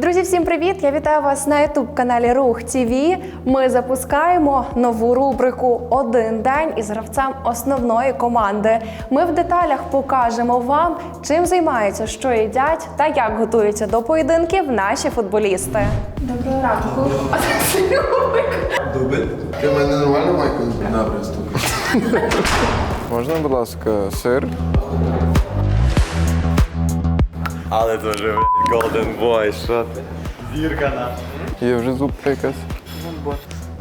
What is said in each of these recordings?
Друзі, всім привіт! Я вітаю вас на youtube каналі Рух ТВ. Ми запускаємо нову рубрику Один день із гравцем основної команди. Ми в деталях покажемо вам, чим займаються, що їдять та як готуються до поєдинків наші футболісти. Доброго ранку. Дубль. Ти в мене нормально майку? Добре, стукай. Можна, будь ласка, сир? Але дуже блядь, Golden Boy, що ти? Зірка наша. Є вже зубка якась.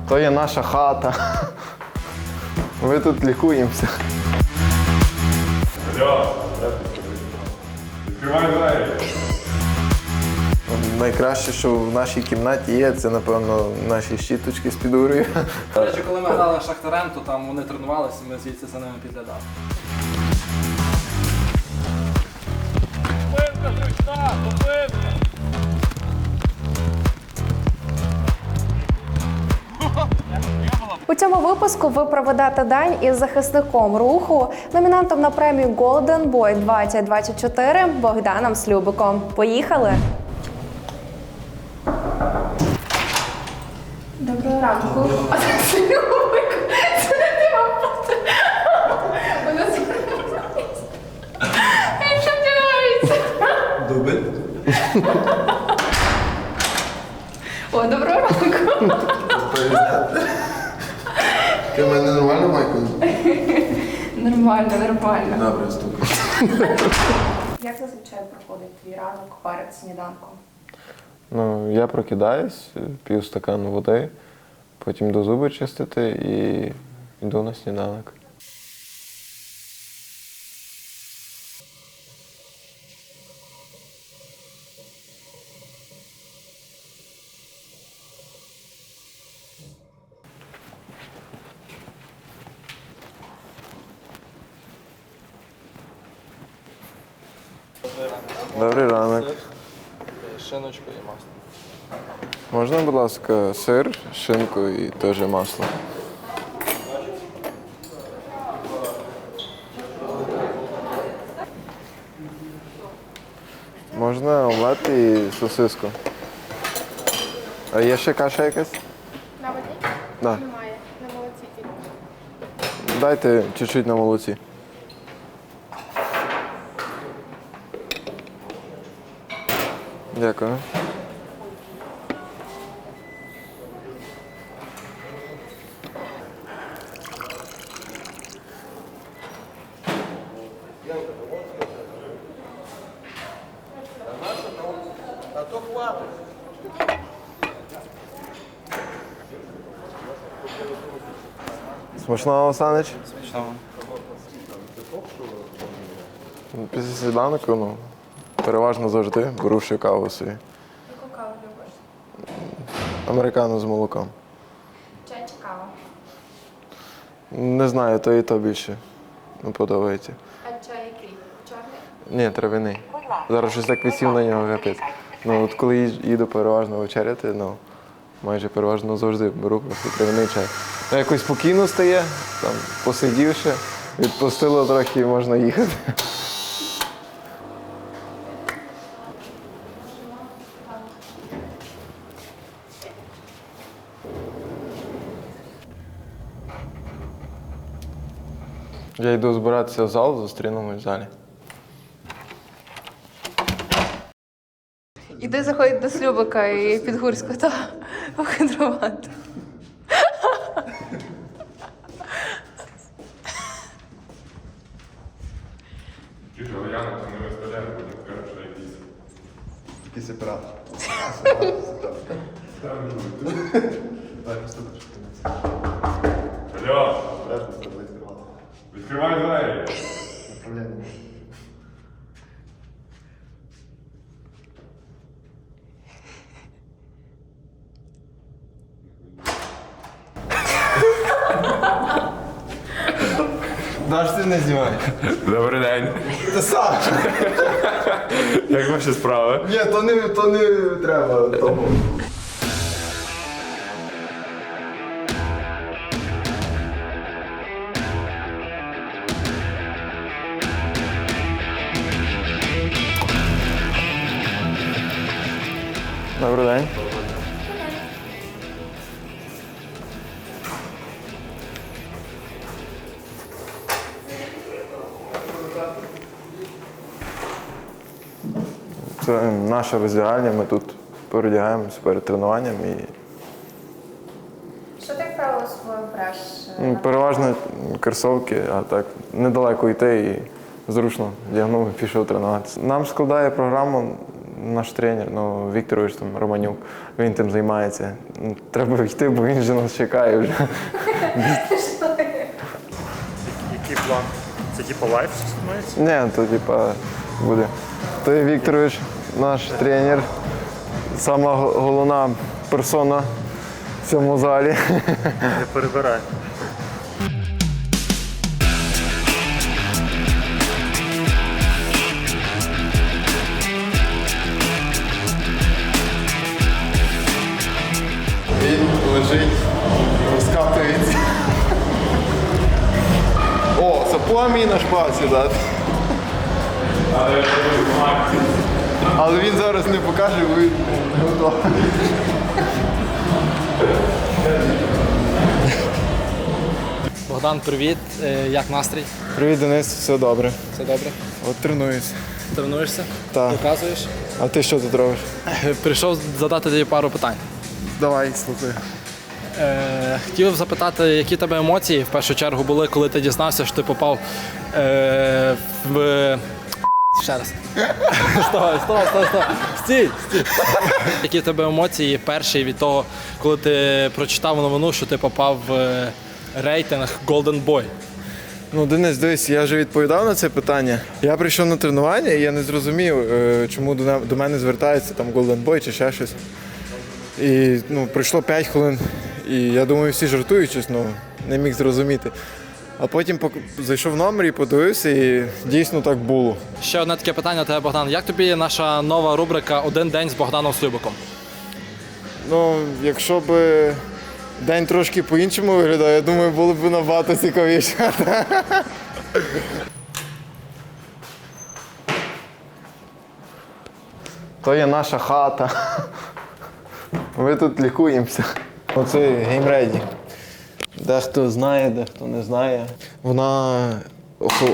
То є наша хата. Ми тут лікуємося. Відкривай двері. Найкраще, що в нашій кімнаті є, це, напевно, наші щіточки з підурою. До речі, коли ми грали Шахтарем, то там вони тренувалися, і ми звідси за ними підглядали. У цьому випуску ви проведете день із захисником руху, номінантом на премію Golden Boy 2024 Богданом Слюбиком. Поїхали! Доброго ранку. Слюбик, це не ти мав Вона Що вдягається? Дубль. О, доброго ранку. Ти в мене нормально майку? Нормально, нормально. Добре, стукай. Як зазвичай проходить твій ранок перед сніданком? Ну, я прокидаюсь, п'ю стакан води, потім до зуби чистити і йду на сніданок. Добрий ранок. Шиночку і масло. Можна, будь ласка, сир, шинку і теж масло. Можна омлет і сосиску. А є ще каша якась? На воді? Да. Немає. На молоці тільки. Дайте чуть-чуть на молоці. Дякую. Смачного, Олександрич? Смачного. Після сніданку, ну, переважно завжди беру каву собі. Яку каву любиш? Американо з молоком. Чай чи кава? Не знаю, то і то більше не подобається. А чай який? Чорний? Ні, травяний. Зараз щось так висів на нього капець. Ну, от коли їж- їду переважно вечеряти, ну, майже переважно завжди беру просто травяний чай. Ну, якось спокійно стає, там, посидівши, відпустило трохи і можна їхати. Я йду збиратися в зал, зустрінемось в залі. Іди заходить до Слюбика і Підгурського та похитрувати. Чуєш, але не потім скажеш, що якийсь. Якийсь оператор. Алло, відкривай двері. Даш ти не знімай. Добрий день. Це сам. Як ваші справи? Ні, то не, то не треба того. Добрий день. Це наше роздягальня, ми тут передягаємося перед тренуванням і Що ти як правило свою бреш? ну, переважно кросовки, а так недалеко йти і зручно вдягнув і пішов тренуватися. Нам складає програму наш тренер, ну, Вікторович там, Романюк, він тим займається. Ну, Треба йти, бо він же нас чекає вже. Який план? Це типу лайф становиться? Ні, то типа буде. Той Вікторович, наш тренер, сама головна персона в цьому залі. Не перебирай. О, на шпаці дати. Але він зараз не покаже, бо він готовий. Богдан, привіт. Е, Як настрій? Привіт, Денис, все добре. Все добре? От тренуюся. Тренуєшся? Так. Доказуєш? А ти що тут робиш? Прийшов задати тобі пару питань. Давай, слухай. Е, хотів запитати, які тебе емоції в першу чергу були, коли ти дізнався, що ти попав е, в. Ще раз. Стой, стой, стой, стой. Стій, стій. Які тебе емоції перші від того, коли ти прочитав новину, що ти попав в е, рейтинг Golden Boy? Ну, Денис, дивись, я вже відповідав на це питання. Я прийшов на тренування і я не зрозумів, е, чому до мене звертається там Golden Boy чи ще щось. І ну, пройшло 5 хвилин, і я думаю, всі жартують щось, ну не міг зрозуміти. А потім пок- зайшов в номер і подивився, і дійсно так було. Ще одне таке питання до тебе, Богдан. Як тобі наша нова рубрика Один день з Богданом Слюбиком? Ну, якщо б день трошки по-іншому виглядав, я думаю, було б набагато цікавіше. То є наша хата. Ми тут лікуємося. Оце геймреді. Дехто знає, дехто не знає. Вона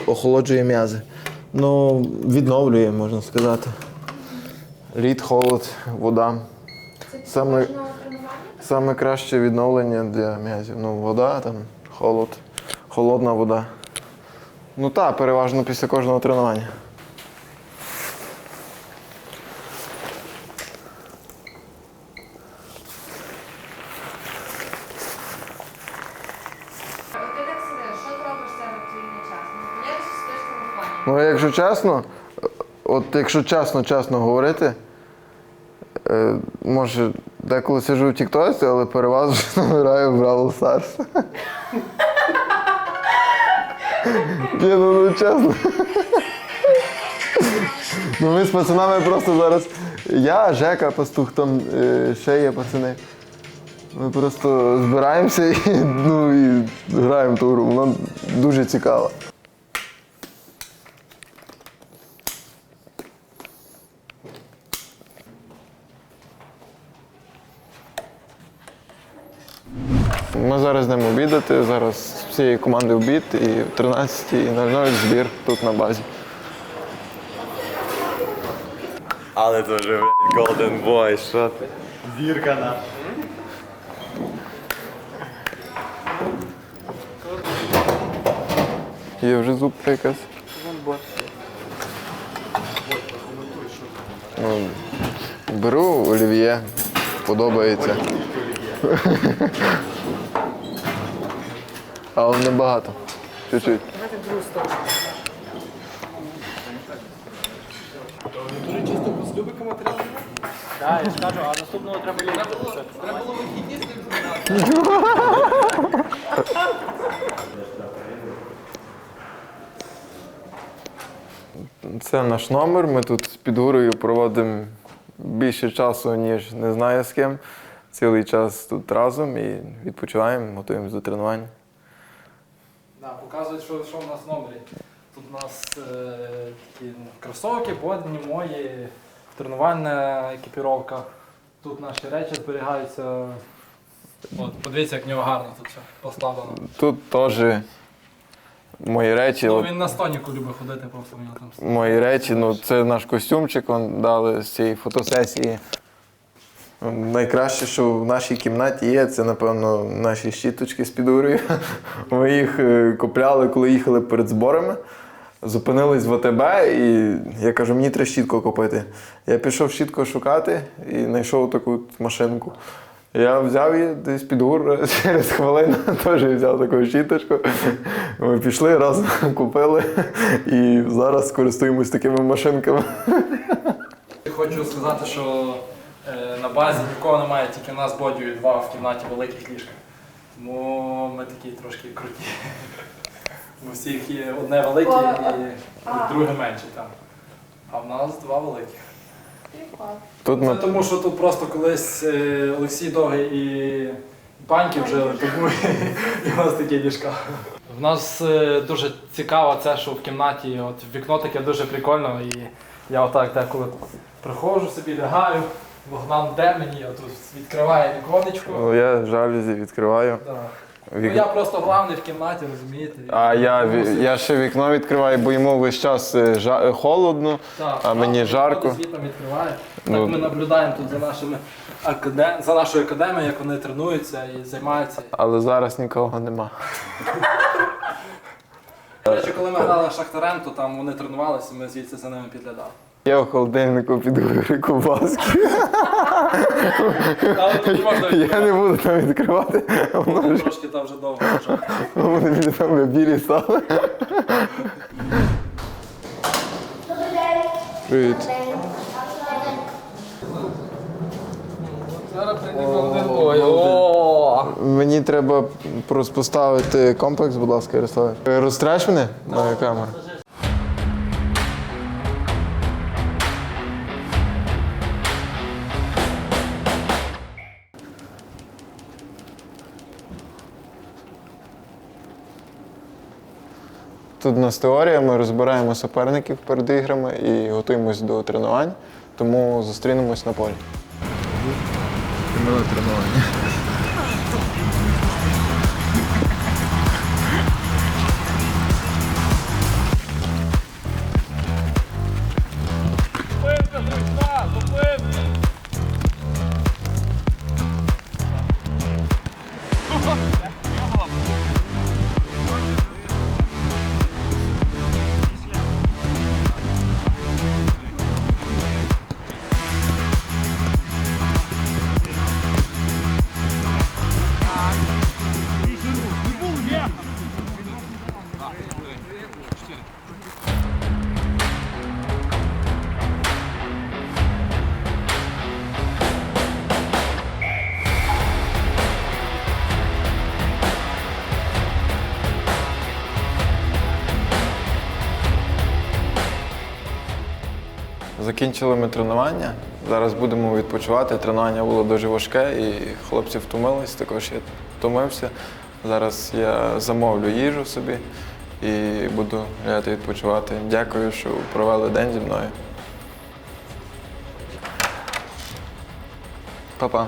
охолоджує м'язи. Ну, відновлює, можна сказати. Лід, холод, вода. Саме, саме краще відновлення для м'язів. Ну, вода, там, холод, холодна вода. Ну так, переважно після кожного тренування. Ти так сидиш, що ти робиш зараз в вільний час? Ну, я сидиш в телефоні. Ну, якщо чесно, от якщо чесно, чесно говорити, е, може, деколи сиджу в Тіктоці, але переважно граю в Бравл Старс. Ні, ну, ну чесно. Ну ми з пацанами просто зараз. Я, Жека, пастух, там е, ще є пацани. Ми просто збираємося і, ну, і граємо ту гру. Вона дуже цікава. Зараз йдемо обідати. Зараз з всієї команди обід і в 13.00 збір тут на базі. Але дуже блядь, Golden Boy, що ти? Зірка на. Є вже зубка якась. Ну, беру олів'є, подобається. Але небагато. Чуть-чуть. Це наш номер. Ми тут з підгурою проводимо більше часу, ніж не знаю з ким. Цілий час тут разом і відпочиваємо, готуємося до тренування. Да, показують, що, що в нас в номері. Тут у нас е, такі кросовки, бодні, мої, тренувальна екіпіровка. Тут наші речі зберігаються. От, подивіться, як в нього гарно тут все поставлено. Тут теж мої речі. Ну, от він на стоніку любить ходити, просто в нього там. Мої речі, ну це наш костюмчик, он дали з цієї фотосесії. Найкраще, що в нашій кімнаті є, це, напевно, наші щіточки з підурою. Ми їх е, купляли, коли їхали перед зборами. Зупинились в ОТБ, і я кажу, мені треба щітку купити. Я пішов щітку шукати і знайшов таку машинку. Я взяв її десь під гур через хвилину, теж взяв таку щіточку. Ми пішли, разом купили і зараз користуємось такими машинками. Хочу сказати, що на базі нікого немає, тільки в нас бодю і два в кімнаті великих ліжка. Тому ми такі трошки круті. У всіх є одне велике і друге менше там. А в нас два великі. Тут Це ми тому, що тут просто колись е, Олексій Довгий і Паньків жили, тому і в нас такі ліжка. В нас е, дуже цікаво це, що в кімнаті от вікно таке дуже прикольно, і я отак деколи приходжу собі, лягаю, Богдан де мені, я тут відкриває віконечко. Ну, я жалюзі відкриваю. Да. Ну, Вік- я просто главний в кімнаті, розумієте? А я, ві- я ще вікно відкриваю, бо йому весь час е, жа- е, холодно, Так, а мені жарко. Звітом відкриває. Ну. Так ми наблюдаємо тут за нашими академ... за нашою академією, як вони тренуються і займаються. але зараз нікого нема. До речі, коли ми грали Шахтарем, то там вони тренувалися, ми звідси за ними підглядали. Я в холодильнику. Але тут можна Я не буду там відкривати, воно трошки там вже довго лежати. вони мені там білі стали. Привіт. Ой, о! Мені треба просто поставити комплекс, будь ласка, Ярослав. Розтреш мене? Моя камера. Тут у нас теорія, ми розбираємо суперників перед іграми і готуємось до тренувань, тому зустрінемось на полі. тренування. Закінчили ми тренування. Зараз будемо відпочивати. Тренування було дуже важке і хлопці втомились, також я втомився. Зараз я замовлю їжу собі і буду лягати відпочивати. Дякую, що провели день зі мною. Па-па.